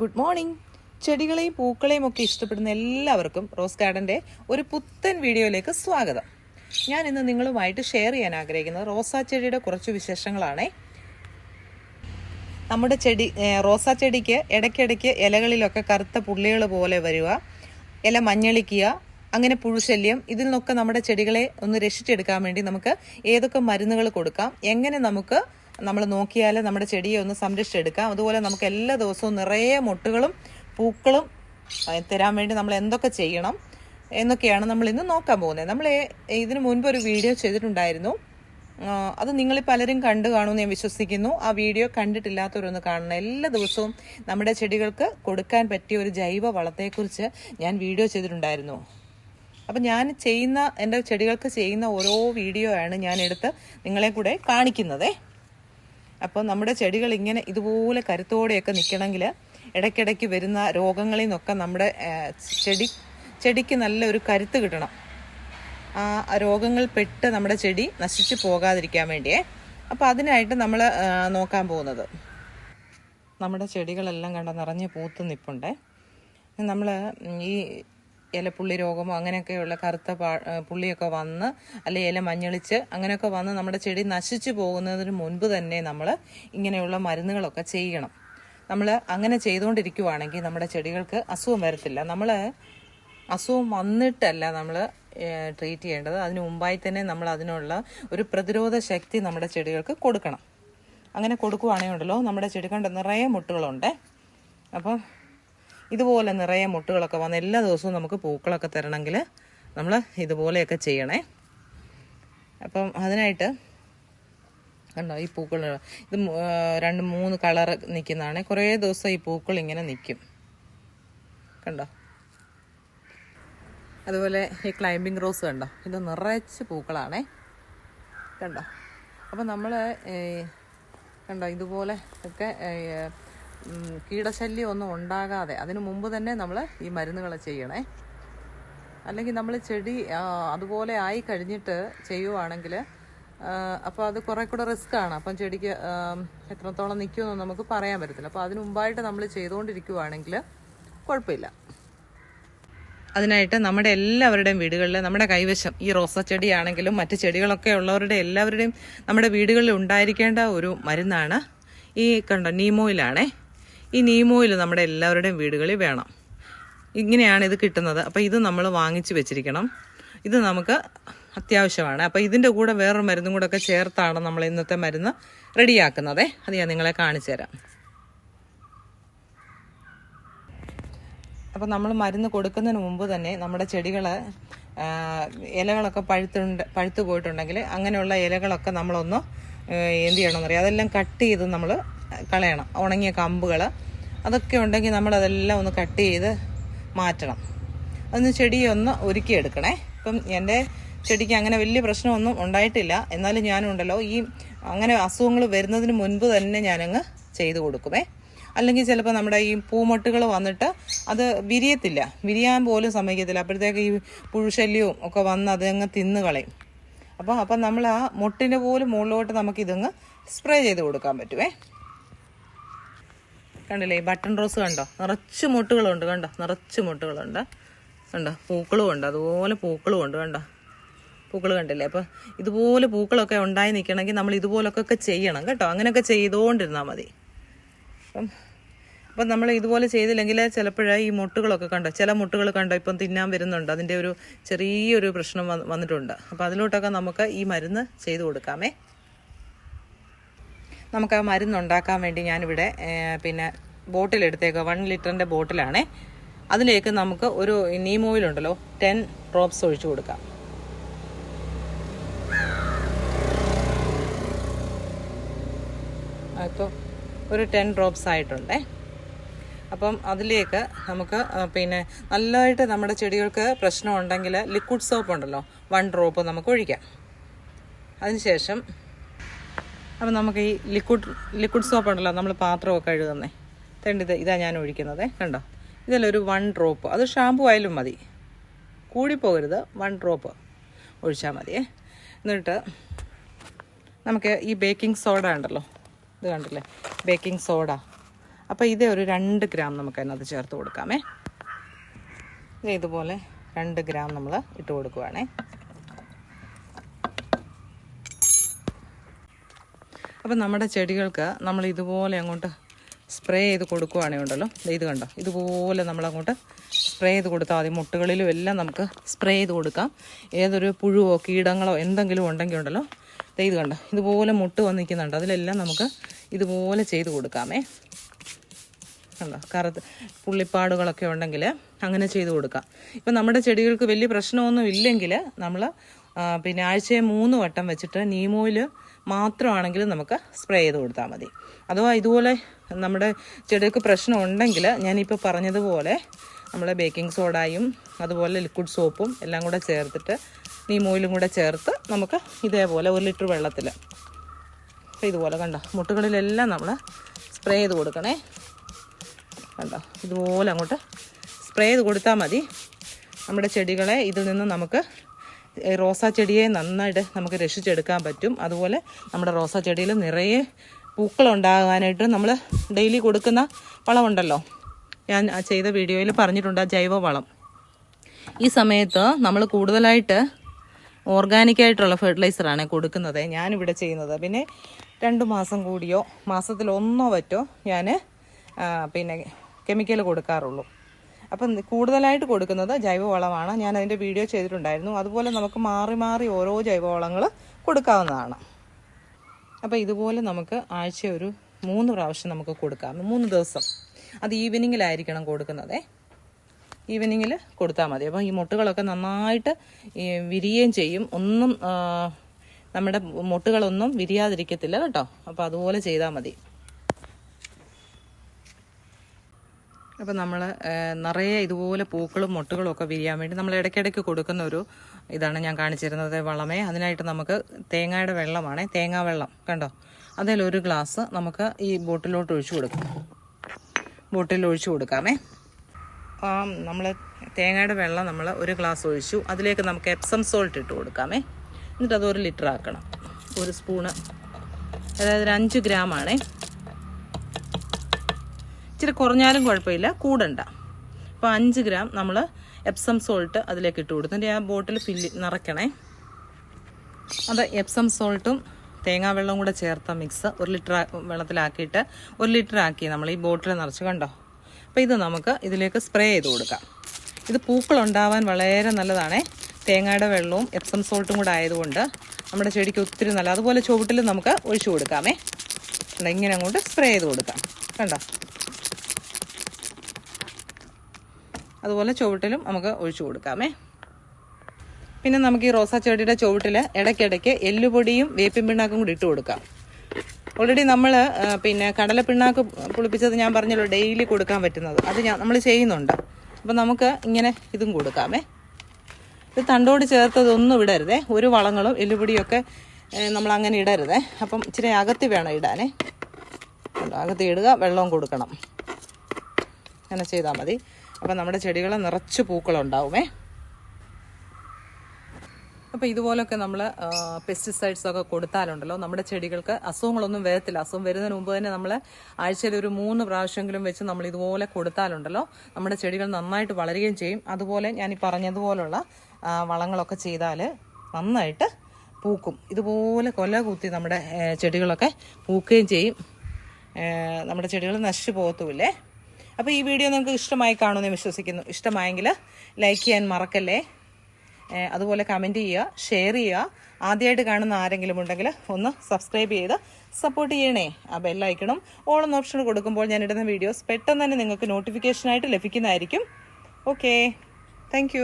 Good morning ചെടികളെയും പൂക്കളെയും ഒക്കെ ഇഷ്ടപ്പെടുന്ന എല്ലാവർക്കും റോസ് ഗാർഡന്റെ ഒരു പുത്തൻ വീഡിയോയിലേക്ക് സ്വാഗതം. ഞാൻ ഇന്ന് നിങ്ങളുമായിട്ട് ഷെയർ ചെയ്യാൻ ആഗ്രഹിക്കുന്നത് റോസാ ചെടിയുടെ കുറച്ച് വിശേഷങ്ങളാണേ. നമ്മുടെ ചെടി റോസാ ചെടിക്ക് ഇടയ്ക്കിടയ്ക്ക് ഇലകളിലൊക്കെ കറുത്ത പുള്ളികൾ പോലെ വരിക ഇല മഞ്ഞളിക്കുക അങ്ങനെ പുഴുശല്യം ഇതിൽ നിന്നൊക്കെ നമ്മുടെ ചെടികളെ ഒന്ന് രക്ഷിച്ചെടുക്കാൻ വേണ്ടി നമുക്ക് ഏതൊക്കെ മരുന്നുകൾ കൊടുക്കാം എങ്ങനെ നമുക്ക് നമ്മൾ നോക്കിയാൽ നമ്മുടെ ചെടിയെ ഒന്ന് സംരക്ഷിച്ചെടുക്കാം. അതുപോലെ നമുക്ക് എല്ലാ ദിവസവും നിറയെ മുട്ടുകളും പൂക്കളും തരാൻ വേണ്ടി നമ്മൾ എന്തൊക്കെ ചെയ്യണം എന്നൊക്കെയാണ് നമ്മൾ ഇന്ന് നോക്കാൻ പോകുന്നത്. നമ്മൾ ഇതിനു മുൻപ് ഒരു വീഡിയോ ചെയ്തിട്ടുണ്ടായിരുന്നു. അത് നിങ്ങൾ പലരും കണ്ടു കാണുമെന്ന് ഞാൻ വിശ്വസിക്കുന്നു. ആ വീഡിയോ കണ്ടിട്ടില്ലാത്തവരൊന്ന് കാണണം. എല്ലാ ദിവസവും നമ്മുടെ ചെടികൾക്ക് കൊടുക്കാൻ പറ്റിയ ഒരു ജൈവ വളത്തെക്കുറിച്ച് ഞാൻ വീഡിയോ ചെയ്തിട്ടുണ്ടായിരുന്നു. അപ്പം ഞാൻ ചെയ്യുന്ന എന്റെ ചെടികൾക്ക് ചെയ്യുന്ന ഓരോ വീഡിയോ ആണ് ഞാൻ എടുത്ത് നിങ്ങളെ കൂടെ കാണിക്കുന്നതേ. അപ്പോൾ നമ്മുടെ ചെടികൾ ഇങ്ങനെ ഇതുപോലെ കരുത്തോടെയൊക്കെ നിൽക്കണമെങ്കിൽ ഇടയ്ക്കിടയ്ക്ക് വരുന്ന രോഗങ്ങളിൽ നിന്നൊക്കെ നമ്മുടെ ചെടി ചെടിക്ക് നല്ലൊരു കരുത്ത് കിട്ടണം. ആ രോഗങ്ങൾ പെട്ട് നമ്മുടെ ചെടി നശിച്ചു പോകാതിരിക്കാൻ വേണ്ടിയേ. അപ്പോൾ അതിനായിട്ട് നമ്മൾ നോക്കാൻ പോകുന്നത്. നമ്മുടെ ചെടികളെല്ലാം കണ്ട നിറഞ്ഞ് പൂത്ത് നിൽപ്പുണ്ടേ നമ്മൾ ഈ ഇലപ്പുള്ളി രോഗമോ അങ്ങനെയൊക്കെയുള്ള കറുത്ത പാ പുള്ളിയൊക്കെ വന്ന് അല്ലെ ഇല മഞ്ഞളിച്ച് അങ്ങനെയൊക്കെ വന്ന് നമ്മുടെ ചെടി നശിച്ചു പോകുന്നതിന് മുൻപ് തന്നെ നമ്മൾ ഇങ്ങനെയുള്ള മരുന്നുകളൊക്കെ ചെയ്യണം. നമ്മൾ അങ്ങനെ ചെയ്തുകൊണ്ടിരിക്കുവാണെങ്കിൽ നമ്മുടെ ചെടികൾക്ക് അസുഖം വരത്തില്ല. നമ്മൾ അസുഖം വന്നിട്ടല്ല നമ്മൾ ട്രീറ്റ് ചെയ്യേണ്ടത്. അതിന് മുമ്പായി തന്നെ നമ്മൾ അതിനുള്ള ഒരു പ്രതിരോധ ശക്തി നമ്മുടെ ചെടികൾക്ക് കൊടുക്കണം. അങ്ങനെ കൊടുക്കുവാണെങ്കിൽ ഉണ്ടല്ലോ നമ്മുടെ ചെടി കണ്ട് നിറയെ മുട്ടുകളുണ്ട്. അപ്പം ഇതുപോലെ നിറയെ മുട്ടുകളൊക്കെ വന്ന് എല്ലാ ദിവസവും നമുക്ക് പൂക്കളൊക്കെ തരണമെങ്കിൽ നമ്മൾ ഇതുപോലെയൊക്കെ ചെയ്യണേ. അപ്പം അതിനായിട്ട് കണ്ടോ ഈ പൂക്കൾ ഇത് രണ്ട് മൂന്ന് കളർ നിൽക്കുന്നതാണ്. കുറേ ദിവസം ഈ പൂക്കൾ ഇങ്ങനെ നിൽക്കും. കണ്ടോ? അതുപോലെ ഈ ക്ലൈമ്പിംഗ് റോസ് കണ്ടോ? ഇത് നിറച്ച് പൂക്കളാണേ. കണ്ടോ? അപ്പം നമ്മൾ കണ്ടോ ഇതുപോലെ ഒക്കെ കീടശല്യം ഒന്നും ഉണ്ടാകാതെ അതിനു മുമ്പ് തന്നെ നമ്മൾ ഈ മരുന്നുകൾ ചെയ്യണേ. അല്ലെങ്കിൽ നമ്മൾ ചെടി അതുപോലെ ആയി കഴിഞ്ഞിട്ട് ചെയ്യുവാണെങ്കിൽ അപ്പോൾ അത് കുറേ കൂടെ റിസ്ക് ആണ്. അപ്പം ചെടിക്ക് എത്രത്തോളം നിൽക്കുമെന്ന് നമുക്ക് പറയാൻ പറ്റത്തില്ല. അപ്പോൾ അതിനു മുമ്പായിട്ട് നമ്മൾ ചെയ്തുകൊണ്ടിരിക്കുവാണെങ്കിൽ കുഴപ്പമില്ല. അതിനായിട്ട് നമ്മുടെ എല്ലാവരുടെയും വീടുകളിൽ നമ്മുടെ കൈവശം ഈ റോസ ചെടിയാണെങ്കിലും മറ്റ് ചെടികളൊക്കെ ഉള്ളവരുടെ എല്ലാവരുടെയും നമ്മുടെ വീടുകളിൽ ഉണ്ടായിരിക്കേണ്ട ഒരു മരുന്നാണ് ഈ കണ്ടോ നീമോയിലാണേ. ഈ നീമോയിൽ നമ്മുടെ എല്ലാവരുടെയും വീടുകളിൽ വേണം. ഇങ്ങനെയാണ് ഇത് കിട്ടുന്നത്. അപ്പോൾ ഇത് നമ്മൾ വാങ്ങിച്ച് വെച്ചിരിക്കണം. ഇത് നമുക്ക് അത്യാവശ്യമാണ്. അപ്പോൾ ഇതിന്റെ കൂടെ വേറൊരു മരുന്നും കൂടെ ഒക്കെ ചേർത്താണ് നമ്മൾ ഇന്നത്തെ മരുന്ന് റെഡിയാക്കുന്നത്. അത് ഞാൻ നിങ്ങളെ കാണിച്ചു തരാം. അപ്പോൾ നമ്മൾ മരുന്ന് കൊടുക്കുന്നതിന് മുമ്പ് തന്നെ നമ്മുടെ ചെടികൾ ഇലകളൊക്കെ പഴുത്തുണ്ട് പഴുത്തു പോയിട്ടുണ്ടെങ്കിൽ അങ്ങനെയുള്ള ഇലകളൊക്കെ നമ്മളൊന്ന് എന്ത് ചെയ്യണമെന്നറിയാം. അതെല്ലാം കട്ട് ചെയ്ത് നമ്മൾ കളയണം ഉണങ്ങിയ കമ്പുകൾ അതൊക്കെ ഉണ്ടെങ്കിൽ നമ്മളതെല്ലാം ഒന്ന് കട്ട് ചെയ്ത് മാറ്റണം. അതൊന്ന് ചെടിയെ ഒന്ന് ഒരുക്കിയെടുക്കണേ. ഇപ്പം എന്റെ ചെടിക്ക് അങ്ങനെ വലിയ പ്രശ്നമൊന്നും ഉണ്ടായിട്ടില്ല. എന്നാലും ഞാനുണ്ടല്ലോ ഈ അങ്ങനെ അസുഖങ്ങൾ വരുന്നതിന് മുൻപ് തന്നെ ഞാനങ്ങ് ചെയ്തു കൊടുക്കുമേ. അല്ലെങ്കിൽ ചിലപ്പോൾ നമ്മുടെ ഈ പൂമൊട്ടുകൾ വന്നിട്ട് അത് വിരിയത്തില്ല. വിരിയാൻ പോലും സമ്മതിക്കത്തില്ല. അപ്പോഴത്തേക്ക് ഈ പുഴുശല്യവും ഒക്കെ വന്ന് അതങ്ങ് തിന്ന് കളയും. അപ്പോൾ അപ്പം നമ്മൾ ആ മുട്ടിന്റെ പോലും മുകളിലോട്ട് നമുക്ക് ഇതങ്ങ് സ്പ്രേ ചെയ്ത് കൊടുക്കാൻ പറ്റുമേ. കണ്ടില്ലേ ബട്ടൺ റോസ് കണ്ടോ? നിറച്ച് മുട്ടുകളുണ്ട് കണ്ടോ? നിറച്ച് മുട്ടുകളുണ്ട്. കണ്ടോ? പൂക്കളും ഉണ്ട്. അതുപോലെ പൂക്കളും ഉണ്ട് കണ്ടോ? പൂക്കൾ കണ്ടില്ലേ? അപ്പോൾ ഇതുപോലെ പൂക്കളൊക്കെ ഉണ്ടായി നിൽക്കണമെങ്കിൽ നമ്മൾ ഇതുപോലൊക്കെ ചെയ്യണം കേട്ടോ. അങ്ങനെയൊക്കെ ചെയ്തുകൊണ്ടിരുന്നാൽ മതി. അപ്പം അപ്പം നമ്മൾ ഇതുപോലെ ചെയ്തില്ലെങ്കിൽ ചിലപ്പോഴേ ഈ മുട്ടുകളൊക്കെ കണ്ടോ? ചില മുട്ടുകൾ കണ്ടോ? ഇപ്പം തിന്നാൻ വരുന്നുണ്ട്. അതിന്റെ ഒരു ചെറിയൊരു പ്രശ്നം വന്നിട്ടുണ്ട്. അപ്പോൾ അതിലോട്ടൊക്കെ നമുക്ക് ഈ മരുന്ന് ചെയ്തു കൊടുക്കാമേ. നമുക്ക് ആ മരുന്ന് ഉണ്ടാക്കാൻ വേണ്ടി ഞാനിവിടെ പിന്നെ ബോട്ടിലെടുത്തേക്കുക വൺ ലിറ്ററിന്റെ ബോട്ടിലാണേ. അതിലേക്ക് നമുക്ക് ഒരു നീം ഓയിൽ ഉണ്ടല്ലോ ടെൻ ഡ്രോപ്സ് ഒഴിച്ചു കൊടുക്കാം. ഇപ്പോൾ ഒരു ടെൻ ഡ്രോപ്സ് ആയിട്ടുണ്ടേ. അപ്പം അതിലേക്ക് നമുക്ക് പിന്നെ നല്ലതായിട്ട് നമ്മുടെ ചെടികൾക്ക് പ്രശ്നമുണ്ടെങ്കിൽ ലിക്വിഡ് സോപ്പ് ഉണ്ടല്ലോ വൺ ഡ്രോപ്പ് നമുക്ക് ഒഴിക്കാം. അതിനുശേഷം അപ്പം നമുക്ക് ഈ ലിക്വിഡ് ലിക്വിഡ് സോപ്പ് ഉണ്ടല്ലോ നമ്മൾ പാത്രമൊക്കെ കഴുകുന്നേ. തേണ്ടത് ഇതാ ഞാൻ ഒഴിക്കുന്നത് കണ്ടോ? ഇതിലൊരു വൺ ഡ്രോപ്പ് അത് ഷാമ്പു ആയാലും മതി. കൂടിപ്പോകരുത് വൺ ഡ്രോപ്പ് ഒഴിച്ചാൽ മതിയേ. എന്നിട്ട് നമുക്ക് ഈ ബേക്കിംഗ് സോഡ ഉണ്ടല്ലോ ഇത് കണ്ടില്ലേ? ബേക്കിംഗ് സോഡ അപ്പോൾ ഇതേ ഒരു രണ്ട് ഗ്രാം നമുക്ക് അതിനകത്ത് ചേർത്ത് കൊടുക്കാമേ. ഇതേ ഇതുപോലെ രണ്ട് ഗ്രാം നമ്മൾ ഇട്ട് കൊടുക്കുവാണേ. അപ്പം നമ്മുടെ ചെടികൾക്ക് നമ്മൾ ഇതുപോലെ അങ്ങോട്ട് സ്പ്രേ ചെയ്ത് കൊടുക്കുവാണെങ്കിൽ ഉണ്ടല്ലോ. ഇത് കണ്ടോ? ഇതുപോലെ നമ്മളങ്ങോട്ട് സ്പ്രേ ചെയ്ത് കൊടുത്താൽ മതി. മുട്ടുകളിലും എല്ലാം നമുക്ക് സ്പ്രേ ചെയ്ത് കൊടുക്കാം. ഏതൊരു പുഴുവോ കീടങ്ങളോ എന്തെങ്കിലും ഉണ്ടെങ്കിൽ ഉണ്ടല്ലോ. ഇത് കണ്ടോ? ഇതുപോലെ മുട്ട് വന്ന് നിൽക്കുന്നുണ്ട് അതിലെല്ലാം നമുക്ക് ഇതുപോലെ ചെയ്ത് കൊടുക്കാമേ. കണ്ടോ? കറുത്ത് പുള്ളിപ്പാടുകളൊക്കെ ഉണ്ടെങ്കിൽ അങ്ങനെ ചെയ്ത് കൊടുക്കാം. ഇപ്പം നമ്മുടെ ചെടികൾക്ക് വലിയ പ്രശ്നമൊന്നും ഇല്ലെങ്കിൽ നമ്മൾ പിന്നെ ആഴ്ചയെ മൂന്ന് വട്ടം വെച്ചിട്ട് നീമോയിൽ മാത്രമാണെങ്കിലും നമുക്ക് സ്പ്രേ ചെയ്ത് കൊടുത്താൽ മതി. അഥവാ ഇതുപോലെ നമ്മുടെ ചെടികൾക്ക് പ്രശ്നം ഉണ്ടെങ്കിൽ ഞാനിപ്പോൾ പറഞ്ഞതുപോലെ നമ്മളെ ബേക്കിംഗ് സോഡായും അതുപോലെ ലിക്വിഡ് സോപ്പും എല്ലാം കൂടെ ചേർത്തിട്ട് നീമോയിലും കൂടെ ചേർത്ത് നമുക്ക് ഇതേപോലെ ഒരു ലിറ്റർ വെള്ളത്തിൽ ഇതുപോലെ കണ്ടോ മുട്ടുകളിലെല്ലാം നമ്മൾ സ്പ്രേ ചെയ്ത് കൊടുക്കണേ. കണ്ടോ ഇതുപോലെ അങ്ങോട്ട് സ്പ്രേ ചെയ്ത് കൊടുത്താൽ മതി. നമ്മുടെ ചെടികളെ ഇതിൽ നിന്ന് നമുക്ക് റോസാ ചെടിയെ നന്നായിട്ട് നമുക്ക് രക്ഷിച്ചെടുക്കാൻ പറ്റും. അതുപോലെ നമ്മുടെ റോസാ ചെടിയിൽ നിറയെ പൂക്കളുണ്ടാകാനായിട്ട് നമ്മൾ ഡെയിലി കൊടുക്കുന്ന വളമുണ്ടല്ലോ. ഞാൻ ചെയ്ത വീഡിയോയിൽ പറഞ്ഞിട്ടുണ്ട് ആ ജൈവവളം. ഈ സമയത്ത് നമ്മൾ കൂടുതലായിട്ട് ഓർഗാനിക്കായിട്ടുള്ള ഫെർട്ടിലൈസറാണ് കൊടുക്കുന്നത്. ഞാനിവിടെ ചെയ്യുന്നത്. പിന്നെ രണ്ട് മാസം കൂടിയോ മാസത്തിൽ ഒന്നോ പറ്റോ ഞാൻ പിന്നെ കെമിക്കൽ കൊടുക്കാറുള്ളൂ. അപ്പം കൂടുതലായിട്ട് കൊടുക്കുന്നത് ജൈവവളമാണ്. ഞാൻ അതിന്റെ വീഡിയോ ചെയ്തിട്ടുണ്ടായിരുന്നു. അതുപോലെ നമുക്ക് മാറി മാറി ഓരോ ജൈവവളങ്ങൾ കൊടുക്കാവുന്നതാണ്. അപ്പോൾ ഇതുപോലെ നമുക്ക് ആഴ്ച ഒരു മൂന്ന് പ്രാവശ്യം നമുക്ക് കൊടുക്കാം. മൂന്ന് ദിവസം. അത് ഈവനിങ്ങിലായിരിക്കണം കൊടുക്കുന്നതേ. ഈവനിങ്ങിൽ കൊടുത്താൽ മതി. അപ്പം ഈ മുട്ടുകളൊക്കെ നന്നായിട്ട് വിരിയുകയും ചെയ്യും. ഒന്നും നമ്മുടെ മുട്ടുകളൊന്നും വിരിയാതിരിക്കത്തില്ല കേട്ടോ. അപ്പോൾ അതുപോലെ ചെയ്താൽ മതി. അപ്പോൾ നമ്മൾ നിറയെ ഇതുപോലെ പൂക്കളും മുട്ടുകളും ഒക്കെ വിരിയാൻ വേണ്ടി നമ്മൾ ഇടയ്ക്കിടയ്ക്ക് കൊടുക്കുന്ന ഒരു ഇതാണ് ഞാൻ കാണിച്ചിരുന്നത് വളമേ. അതിനായിട്ട് നമുക്ക് തേങ്ങയുടെ വെള്ളമാണ്. തേങ്ങാ വെള്ളം കണ്ടോ? അതിൽ ഒരു ഗ്ലാസ് നമുക്ക് ഈ ബോട്ടിലോട്ട് ഒഴിച്ചു കൊടുക്കാം. ബോട്ടിൽ ഒഴിച്ചു കൊടുക്കാമേ. നമ്മൾ തേങ്ങയുടെ വെള്ളം നമ്മൾ ഒരു ഗ്ലാസ് ഒഴിച്ചു. അതിലേക്ക് നമുക്ക് എപ്സം സോൾട്ട് ഇട്ട് കൊടുക്കാമേ. എന്നിട്ട് ഒരു ലിറ്റർ ആക്കണം ഒരു സ്പൂണ്. അതായത് ഒരു അഞ്ച് ഗ്രാമാണേ ഇച്ചിരി കുറഞ്ഞാലും കുഴപ്പമില്ല. കൂടണ്ട. അപ്പോൾ അഞ്ച് ഗ്രാം നമ്മൾ എപ്സം സോൾട്ട് അതിലേക്ക് ഇട്ട് കൊടുത്തു. എന്നിട്ട് ആ ബോട്ടിൽ ഫില്ല് നിറയ്ക്കണേ. അത് എപ്സം സോൾട്ടും തേങ്ങാവെള്ളവും കൂടെ ചേർത്ത മിക്സ് ഒരു ലിറ്റർ വെള്ളത്തിലാക്കിയിട്ട് ഒരു ലിറ്റർ ആക്കി നമ്മൾ ഈ ബോട്ടിൽ നിറച്ച് കണ്ടോ? അപ്പോൾ ഇത് നമുക്ക് ഇതിലേക്ക് സ്പ്രേ ചെയ്ത് കൊടുക്കാം. ഇത് പൂക്കൾ ഉണ്ടാവാൻ വളരെ നല്ലതാണേ. തേങ്ങയുടെ വെള്ളവും എപ്സം സോൾട്ടും കൂടെ ആയതുകൊണ്ട് നമ്മുടെ ചെടിക്ക് ഒത്തിരി നല്ല അതുപോലെ ചുവട്ടിൽ നമുക്ക് ഒഴിച്ചു കൊടുക്കാമേ. ഇങ്ങനെ അങ്ങോട്ട് സ്പ്രേ ചെയ്ത് കൊടുക്കാം. കണ്ടോ? അതുപോലെ ചുവട്ടിലും നമുക്ക് ഒഴിച്ചു കൊടുക്കാമേ. പിന്നെ നമുക്ക് ഈ റോസാ ചെടിയുടെ ചുവട്ടിൽ ഇടയ്ക്കിടയ്ക്ക് എല്ലുപൊടിയും വേപ്പിൻ പിണ്ണാക്കും കൂടി ഇട്ട് കൊടുക്കാം. ഓൾറെഡി നമ്മൾ പിന്നെ കടല പിണ്ണാക്ക് പുളിപ്പിച്ചത് ഞാൻ പറഞ്ഞല്ലോ ഡെയിലി കൊടുക്കാൻ പറ്റുന്നത്. അത് ഞാൻ നമ്മൾ ചെയ്യുന്നുണ്ട്. അപ്പം നമുക്ക് ഇങ്ങനെ ഇതും കൊടുക്കാമേ. ഇത് തണ്ടോട് ചേർത്തതൊന്നും ഇടരുതേ. ഒരു വളങ്ങളും എല്ലുപൊടിയൊക്കെ നമ്മൾ അങ്ങനെ ഇടരുതേ. അപ്പം ഇച്ചിരി അകത്തി വേണം ഇടാനേ. അകത്തി ഇടുക വെള്ളവും കൊടുക്കണം. അങ്ങനെ ചെയ്താൽ മതി. അപ്പം നമ്മുടെ ചെടികൾ നിറച്ച് പൂക്കളുണ്ടാവുമേ. അപ്പോൾ ഇതുപോലൊക്കെ നമ്മൾ പെസ്റ്റിസൈഡ്സ് ഒക്കെ കൊടുത്താലുണ്ടല്ലോ നമ്മുടെ ചെടികൾക്ക് അസുഖങ്ങളൊന്നും വരത്തില്ല. അസുഖം വരുന്നതിന് മുമ്പ് തന്നെ നമ്മൾ ആഴ്ചയിൽ ഒരു മൂന്ന് പ്രാവശ്യമെങ്കിലും വെച്ച് നമ്മൾ ഇതുപോലെ കൊടുത്താലുണ്ടല്ലോ നമ്മുടെ ചെടികൾ നന്നായിട്ട് വളരുകയും ചെയ്യും. അതുപോലെ ഞാൻ ഈ പറഞ്ഞതുപോലുള്ള വളങ്ങളൊക്കെ ചെയ്താൽ നന്നായിട്ട് പൂക്കും. ഇതുപോലെ കൊല കുത്തി നമ്മുടെ ചെടികളൊക്കെ പൂക്കുകയും ചെയ്യും. നമ്മുടെ ചെടികൾ നശിച്ചു പോകത്തുമില്ലേ? അപ്പോൾ ഈ വീഡിയോ നിങ്ങൾക്ക് ഇഷ്ടമായി കാണുമെന്ന് വിശ്വസിക്കുന്നു. ഇഷ്ടമായെങ്കിൽ ലൈക്ക് ചെയ്യാൻ മറക്കല്ലേ? അതുപോലെ കമന്റ് ചെയ്യുക ഷെയർ ചെയ്യുക. ആദ്യമായിട്ട് കാണുന്ന ആരെങ്കിലും ഉണ്ടെങ്കിൽ ഒന്ന് സബ്സ്ക്രൈബ് ചെയ്ത് സപ്പോർട്ട് ചെയ്യണേ. ആ ബെല്ലൈക്കണം എന്ന ഓപ്ഷൻ കൊടുക്കുമ്പോൾ ഞാൻ ഇടുന്ന വീഡിയോസ് പെട്ടെന്ന് തന്നെ നിങ്ങൾക്ക് നോട്ടിഫിക്കേഷനായിട്ട് ലഭിക്കുന്നതായിരിക്കും. Okay thank